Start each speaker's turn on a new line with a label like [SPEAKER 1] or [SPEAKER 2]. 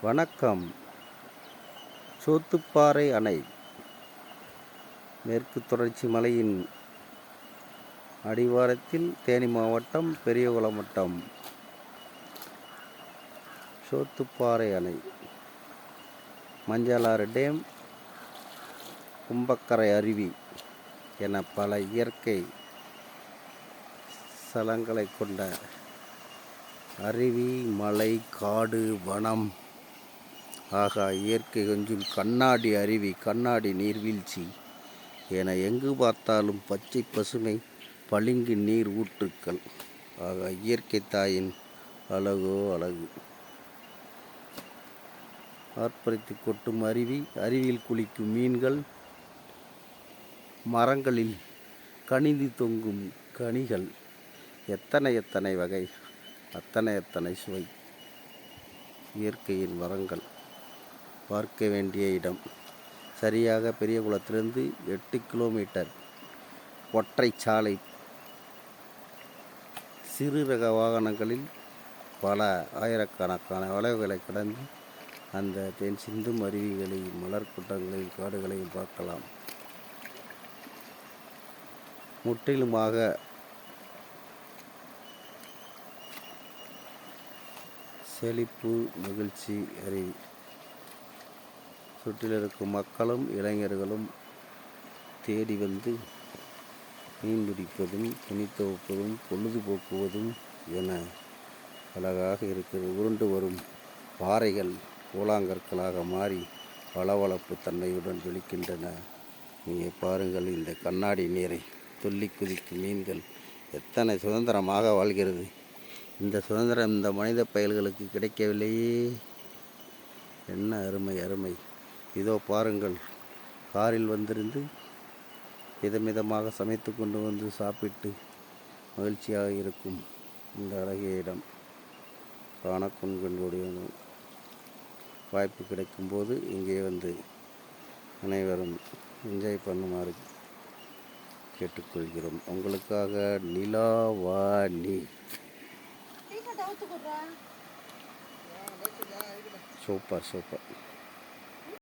[SPEAKER 1] வணக்கம். சோத்துப்பாறை அணை. மேற்கு தொடர்ச்சி மலையின் அடிவாரத்தில் தேனி மாவட்டம் பெரியகுளம் வட்டம் சோத்துப்பாறை அணை. மஞ்சளாறு டேம் கும்பக்கரை அருவி என பல இயற்கை ஸ்தலங்களை கொண்ட அருவி மலை காடு வனம் ஆகா இயற்கை கொஞ்சம் கண்ணாடி அருவி கண்ணாடி நீர்வீழ்ச்சி என எங்கு பார்த்தாலும் பச்சை பசுமை பளிங்கு நீர் ஊற்றுக்கள். ஆக இயற்கை தாயின் அழகோ அழகு. ஆர்ப்பரித்து கொட்டும் அருவி அருவியில் குளிக்கும் மீன்கள் மரங்களில் கனிந்து தொங்கும் கனிகள். எத்தனை எத்தனை வகை அத்தனை எத்தனை சுவை? இயற்கையின் வரங்கள். பார்க்க வேண்டிய இடம். சரியாக பெரியகுளத்திலிருந்து எட்டு கிலோமீட்டர். ஒற்றை சாலை சிறு ரக வாகனங்களில் பல ஆயிரக்கணக்கான வளைவுகளை கடந்து அந்த தென் சிந்தும் அருவிகளையும் மலர் கூட்டங்களையும் காடுகளையும் பார்க்கலாம். முற்றிலுமாக செழிப்பு மகிழ்ச்சி அறிவு. சுற்றில் இருக்கும் மக்களும் இளைஞர்களும் தேடி வந்து மீன் பிடிப்பதும் துணி துவைப்பதும் பொழுதுபோக்குவதும் என அழகாக இருக்கிறது. உருண்டு வரும் பாறைகள் கூழாங்கற்களாக மாறி வளவளப்பு தன்மையுடன் விழிக்கின்றன நீங்கள் பாருங்கள் இந்த கண்ணாடி நீரை துள்ளி குதிக்கும் மீன்கள் எத்தனை சுதந்திரமாக வாழ்கிறது. இந்த சுதந்திரம் இந்த மனித பயல்களுக்கு கிடைக்கவில்லையே. என்ன அருமை அருமை. இதோ பாருங்கள். காரில் வந்திருந்து விதமிதமாக சமைத்து கொண்டு வந்து சாப்பிட்டு மகிழ்ச்சியாக இருக்கும் இந்த அழகிய இடம். காணக்கண்களுடைய வாய்ப்பு கிடைக்கும்போது இங்கே வந்து அனைவரும் என்ஜாய் பண்ணுமாறு கேட்டுக்கொள்கிறோம். உங்களுக்காக நிலாவாணி. Super super.